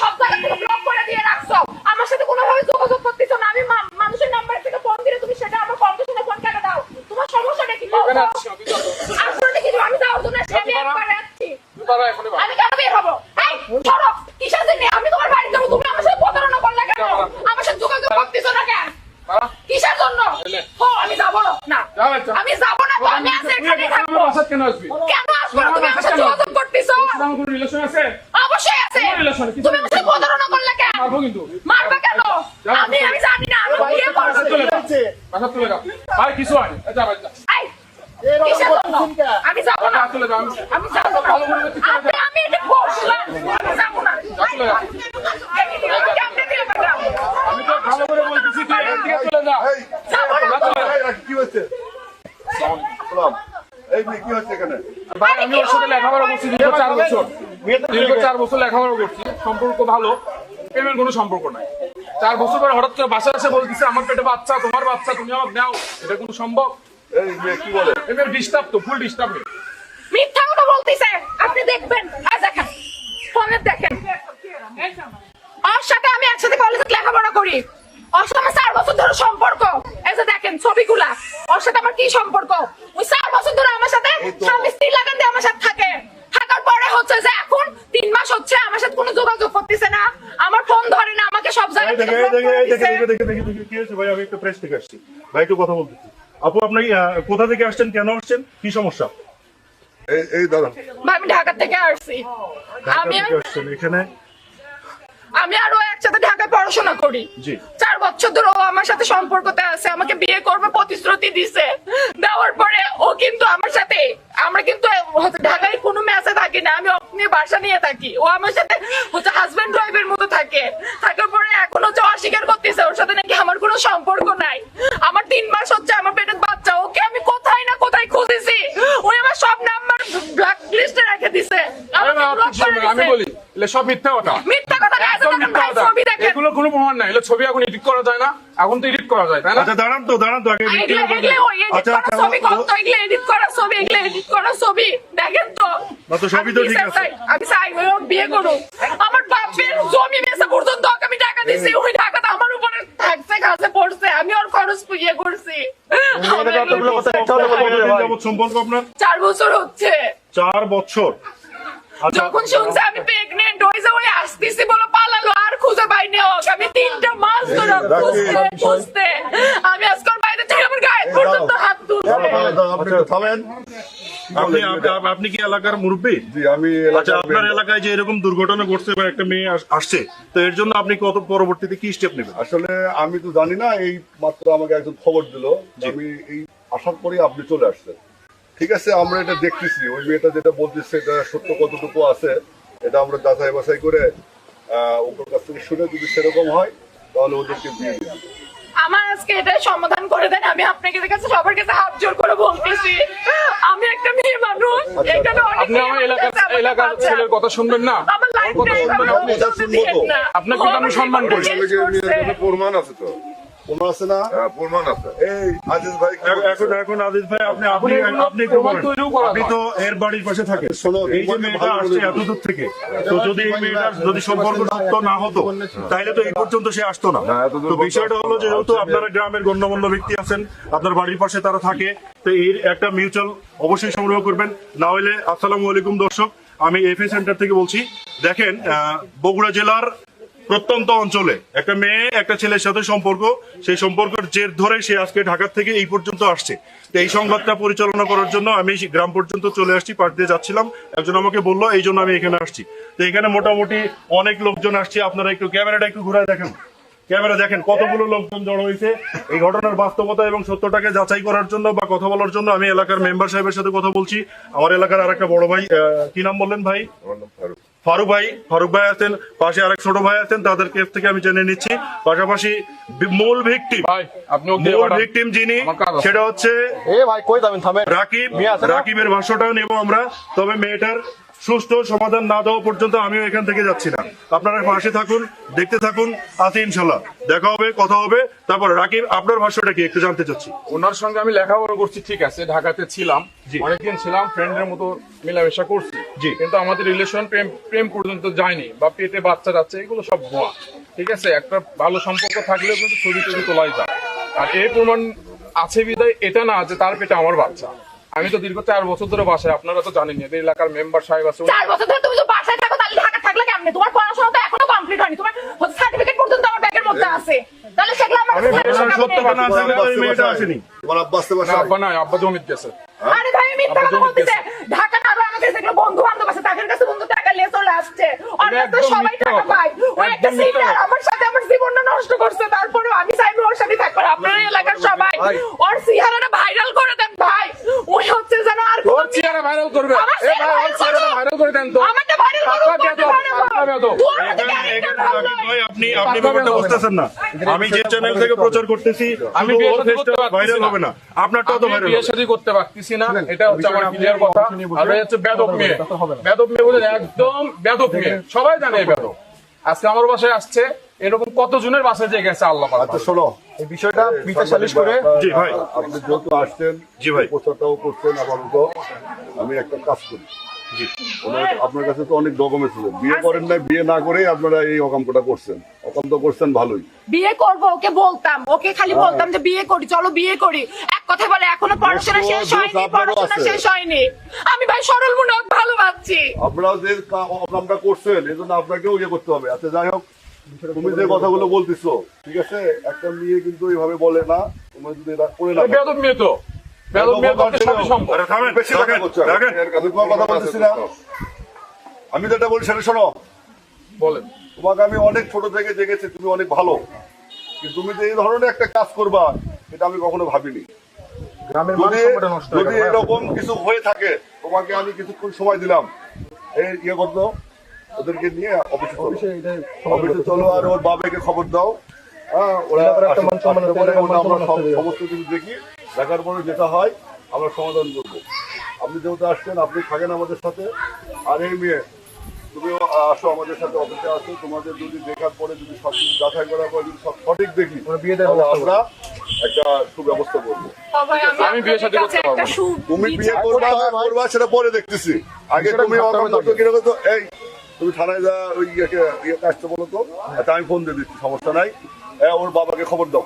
সব জায়গা থেকে ব্লক করে দিয়ে রাখছো। আমার সাথে কোনোভাবে যোগাযোগ করতেছো না। আমি মানুষের নাম্বার থেকে ফোন দিলে তুমি সেটা আমার কণ্ঠ শুনে ফোন কেটে দাও? তোমার সমস্যাটা কি। আসলে কি আমি যাওয়ার জন্য আমি। একবারে পারো। আমি কেন বের হব? সরো। কিসের জন্য? আমি তোমার বাড়ি যাব। তুমি আমার সাথে প্রতারণা করলে কেন? আমার সাথে যোগাযোগ করতেছো না কেন? কিসের জন্য? ও আমি যাব না। আমি যাব না তো। আমি আছি তুই থাকব। কেন আসব? তুমি আমার সাথে যোগাযোগ করতেছো? কোনো relation আছে? আছে? তুমি সাথে প্রতারণা করলে কেন? মারবো কিন্তু। মারবা কেন? আমি আমি জানি না আমি বিয়ে করব। বাসায় চলে যাও। বাসায় চলে যাও। ভাই, কিছু হয়নি। যা, ভাই, যা। আমি যাব না। আমি- আমি যাব না। আমি এটা বলছিলাম আমি যাব না। আমি তো ভালো করে বলতেছি, তুই থেকে চলে যা। কি হচ্ছে এই কি হচ্ছে এখানে? ভাই, আমি ওর সাথে লেখাপড়া করছি দীর্ঘ চার বছর। দীর্ঘ চার বছর লেখাপড়া করছি সম্পর্ক ভালো প্রেমের কোনো সম্পর্ক নাই। চার বছর পরে হঠাৎ করে বাসায় এসে বলতেছে আমার পেটে বাচ্চা তোমার বাচ্চা তুমি আমাকে নাও এটা কোনো সম্ভব? কি বলে? এমনি ডিস্টার্ব তো ফুল ডিস্টার্ব মিথ্যা কথা বলতেছে। আপনি দেখবেন আর দেখেন ফোনে দেখেন। ওর সাথে আমি একসাথে কলেজে লেখাপড়া করি। ওর সাথে আমার চার বছর ধরে সম্পর্ক। এই যে দেখেন ছবিগুলা ওর সাথে আমার কি সম্পর্ক? ওই চার বছর ধরে আমার সাথে স্বামী স্ত্রী লাগান দিয়ে আমার সাথে থাকে থাকার পরে হচ্ছে যে এখন তিন মাস হচ্ছে আমার সাথে কোনো যোগাযোগ করতেছে না আমার ফোন ধরে না আমাকে সব জায়গা এই থেকে দেখে, এই block দেখে, করে এই দেখে, দিছে। দেখে, দেখে, দেখে, দেখে, কি হয়েছে ভাই? আমি একটু press থেকে আসছি। ভাই, একটু কথা বলতেছি। আপু আপনি কোথা থেকে আসছেন কেন আসছেন কি সমস্যা এই এই দাদা আমি ঢাকা থেকে আসছি আমি এখানে আমি আরও একসাথে ঢাকায় পড়াশোনা করি জি। চার বছর ধরে ও আমার সাথে সম্পর্কতে আছে আমাকে বিয়ে করবে প্রতিশ্রুতি দিছে দেওয়ার পরে ও কিন্তু আমার সাথে আমরা কিন্তু ঢাকায় কোনো ম্যাচে থাকি না আমি বাসা নিয়ে থাকি। ও আমার সাথে হচ্ছে হাজবেন্ড ওয়াইফের মতো থাকে। থাকার পরে এখন হচ্ছে অস্বীকার করতেছে। ওর সাথে নাকি আমার কোনো সম্পর্ক নাই। আমার তিন মাস হচ্ছে আমার পেটের বাচ্চা। ওকে আমি কোথায় না কোথায় খুঁজেছি? ওই আমার সব নাম্বার ব্ল্যাক লিস্টে রেখে দিছে। আমি বলি সব মিথ্যা কথা মিথ্যা কথা না, একদম এত মিথ্যা ভাই কথা এগুলো কোনো প্রমাণ নাই এগুলো ছবি এখন এডিট করা যায় না এখন তো এডিট করা যায় তাই না আচ্ছা দাঁড়ান তো দাঁড়ান তো আগে এগুলো- clear করে এগুলো দিন। ওই edit আচ্ছা আচ্ছা ছবি কত, এগুলো edit করা ছবি, এগুলো edit করা ছবি। দেখেন তো। না তো সবই তো আমি ঠিক আছে। আমি চাই ওর বিয়ে করুক। আমার বাপের জমি বেচা পর্যন্ত আমি টাকা দিছি, ওই টাকাটা আমার উপরে থাকছে, ঘাসে পড়ছে। আমি ওর খরচ ইয়ে করছি। সম্পর্ক আপনার চার বছর হচ্ছে চার বছর যখন শুনছে আমি প্রেগনেন্ট ওই যে ওই আসতেছি বলে পাইনি ওকে আমি তিনটা মাস ধরে খুঁজতে খুঁজতে আমি আজকাল বাইরে থেকে আমার গায়ে পর্যন্ত হাত থামেন। আপনি আপনি কি এলাকার মুরব্বী? আমি আচ্ছা আপনার এলাকায় যে এরকম দুর্ঘটনা ঘটছে বা একটা মেয়ে আসছে তো এর জন্য আপনি কত পরবর্তীতে কি স্টেপ নেবেন? আসলে আমি তো জানি না এই মাত্র আমাকে একজন খবর দিল আমি এই আশা করি আপনি চলে আসছেন। ঠিক আছে আমরা এটা দেখতেছি। ওই মেয়েটা যেটা বলতেছে এটা সত্য কতটুকু আছে এটা আমরা যাচাই বাছাই করে আহ, কাছ থেকে শুনে যদি সেরকম হয় তাহলে ওদেরকে দিয়ে আমার আজকে এটা সমাধান করে দেন আমি আপনাদের কাছে সবার কাছে হাত জোর করে বলতেছি। আমি একটা মেয়ে মানুষ এখানে অনেক আপনি আমার এলাকার এলাকার ছেলের কথা শুনবেন না? আমার কথা শুনবেন আপনি এটা শুনব না। আপনাকে আমি সম্মান করি। প্রমাণ আছে তো? তোমার আছে না? হ্যাঁ, প্রমাণ আছে এই আজিজ ভাই এখন এখন আজিজ ভাই আপনি আপনি আপনি একটু প্রমাণ বলেন। তৈরিও করা আপনি তো এর বাড়ির পাশে থাকেন। শোনো, এই যে মেয়েটা আসছে এত দূর থেকে তো যদি এই মেয়েটার যদি সম্পর্ক সত্য না হতো তাহলে তো এই পর্যন্ত সে আসতো না। তো বিষয়টা হলো যেহেতু আপনারা গ্রামের গণ্যমান্য ব্যক্তি আছেন আপনার বাড়ির পাশে তারা থাকে তো এর একটা মিউচুয়াল অবশ্যই সংগ্রহ করবেন। না হলে আসসালামু আলাইকুম দর্শক আমি এফএ সেন্টার থেকে বলছি। দেখেন আহ, বগুড়া জেলার প্রত্যন্ত অঞ্চলে। একটা মেয়ে, একটা ছেলের সাথে সম্পর্ক, সেই সম্পর্কের জের ধরে সে আজকে ঢাকা থেকে এই পর্যন্ত আসছে। তো এই সংবাদটা পরিচালনা করার জন্য আমি গ্রাম পর্যন্ত চলে আসছি, পাশ দিয়ে যাচ্ছিলাম। একজন আমাকে বলল, এই জন্য আমি এখানে আসছি। তো এখানে মোটামুটি অনেক লোকজন আসছে। আপনারা একটু ক্যামেরাটা একটু ঘুরায় দেখেন। ক্যামেরা দেখেন, কতগুলো লোকজন জড়ো হয়েছে। এই ঘটনার বাস্তবতা এবং সত্যটাকে যাচাই করার জন্য বা কথা বলার জন্য আমি এলাকার মেম্বার সাহেবের সাথে কথা বলছি। আমার এলাকার আর একটা বড় ভাই কি নাম বললেন ভাই? আমার নাম ফারুক। ফারুক ভাই ফারুক ভাই আছেন পাশে আরেক ছোট ভাই আছেন তাদের কাছ থেকে আমি জেনে নিচ্ছি পাশাপাশি মূল ভিকটিম মূল। ভিকটিম যিনি। সেটা হচ্ছে রাকিব? রাকিবের ভাষ্যটা নেব আমরা তবে মেয়েটার সুষ্ঠু সমাধান না দেওয়া পর্যন্ত আমিও এখান থেকে যাচ্ছি না। আপনারা পাশে থাকুন দেখতে থাকুন আছি ইনশাল্লাহ। দেখা হবে কথা হবে। তারপর রাকিব আপনার ভাষ্যটা কি? একটু জানতে চাচ্ছি। ওনার সঙ্গে আমি লেখাপড়া করছি ঠিক আছে ঢাকাতে ছিলাম। অনেকদিন ছিলাম ফ্রেন্ডের মতো মেলামেশা করছি। জি। কিন্তু আমাদের রিলেশন প্রেম প্রেম পর্যন্ত যায়নি। বা পেটে বাচ্চা যাচ্ছে এগুলো সব ভুয়া। ঠিক আছে একটা ভালো সম্পর্ক থাকলেও কিন্তু ছবি টবি তোলাই যায়। আর এই প্রমাণ আছে বিদায় এটা না যে তার পেটে আমার বাচ্চা। আমি তো দীর্ঘ চার বছর ধরে বাসায় আপনারা তো জানেন এদের এলাকার মেম্বার সাহেব আছে চার বছর ধরে তুমি তো বাসায় থাকো তাহলে ঢাকা থাকলে কেমনে? তোমার পড়াশোনা তো এখনও কমপ্লিট হয়নি। তোমার সার্টিফিকেট পর্যন্ত আমার ব্যাগের মধ্যে আছে। তাহলে সেগুলো আমার আমি? না ওই মেয়েটা আসেনি। তোমার আব্বা আসতে আব্বা নাই আব্বা জমিত গেছে। আরে ভাই মিথ্যা কথা বলতেছে। ঢাকা না আরও আমাদের যেগুলো বন্ধু বান্ধব আছে তাদের কাছে বন্ধু টাকা নিয়ে চলে আসছে। অন্য তো সবাই টাকা পায়। ওই একটা সিনিয়র আমার সাথে আমার জীবনটা নষ্ট করছে তারপরে আমি ওর আপনার এলাকার সবাই। ওর চেহারাটা ভাইরাল করে দেন ভাই। ওই হচ্ছে যেন আর কোনো- চেহারা ভাইরাল করবে। এ ভাই ওর চেহারাটা ভাইরাল করে দেন তো। আমারটা আপনি আপনি ব্যাপারটা বুঝতেছেন না। আমি যে চ্যানেল থেকে প্রচার করতেছি আমি ওর ভাইরাল না। হবে না। আপনারটাও তো আমি ভাইরাল বিয়ে শাদী করতে পারতেছি না। এটা হচ্ছে আমার ক্লিয়ার কথা। আর হচ্ছে বেদব মেয়ে। বেদব মেয়ে বলে একদম বেদব মেয়ে। সবাই জানে বেদব আজকে আমার বাসায় আসছে। এরকম কত জনের বাসায় যে গেছে আল্লাহ আচ্ছা শোনো। এই বিষয়টা বিচার সালিশ করে জি ভাই। আপনি যেহেতু আসছেন জি ভাই। প্রচারটাও করছেন আপাতত আমি একটা কাজ করি। আপনার কাছে তো অনেক ডকুমেন্টস আছে। বিয়ে করেন না বিয়ে না করে আপনারা এই অকামটা করছেন। অকাম তো করছেন ভালোই। বিয়ে করব ওকে বলতাম। ওকে খালি বলতাম যে বিয়ে করি চলো বিয়ে করি। এক কথা বলে এখনও পড়াশোনা শেষ হয়নি পড়াশোনা শেষ হয়নি। আমি ভাই সরল মনে ভালো ভালোবাসছি। আপনারা যে অকামটা করছেন এই জন্য আপনাকেও ইয়ে করতে হবে। আচ্ছা যাই হোক তুমি যে কথাগুলো বলতেছো ঠিক আছে? একটা মেয়ে কিন্তু এইভাবে বলে না তোমরা যদি এটা করে না বেদব মেয়ে তো। বেদব মেয়ে বেশি কথা রাখেন আমি কোনো কথা বলতেছি না। আমি যেটা বলি সেটা শোনো। বলেন। তোমাকে আমি অনেক ছোট থেকে দেখেছি তুমি অনেক ভালো। কিন্তু তুমি যে এই ধরনের একটা কাজ করবা এটা আমি কখনো ভাবিনি। গ্রামের মান যদি। এরকম কিছু হয়ে থাকে তোমাকে আমি কিছুক্ষণ সময় দিলাম। এই ইয়ে করতো ওদেরকে নিয়ে অফিসে চলো। অফিসে চলো আর ওর বাবাকে খবর দাও। হ্যাঁ ওরা আমরা। সমস্ত কিছু দেখি। দেখার পরে যেটা হয় আমরা সমাধান করব। আপনি যেহেতু আসছেন আপনি থাকেন আমাদের সাথে। আর এই মেয়ে তুমিও আসো আমাদের সাথে অফিসে আসো। তোমাদের যদি দেখার পরে যদি সব কিছু যাচাই করার পরে যদি সব সঠিক দেখি আমরা একটা সুব্যবস্থা করব। সবাই আমি বিয়ে করতে পারব। তুমি বিয়ে করবা সেটা পরে দেখতেছি। আগে তুমি। কীরকম তো এই তুমি থানায় যা ওই ইয়েকে ইয়ে কাজটা বলো তো আচ্ছা আমি ফোন দিয়ে দিচ্ছি, সমস্যা নাই। ওর বাবাকে খবর দাও।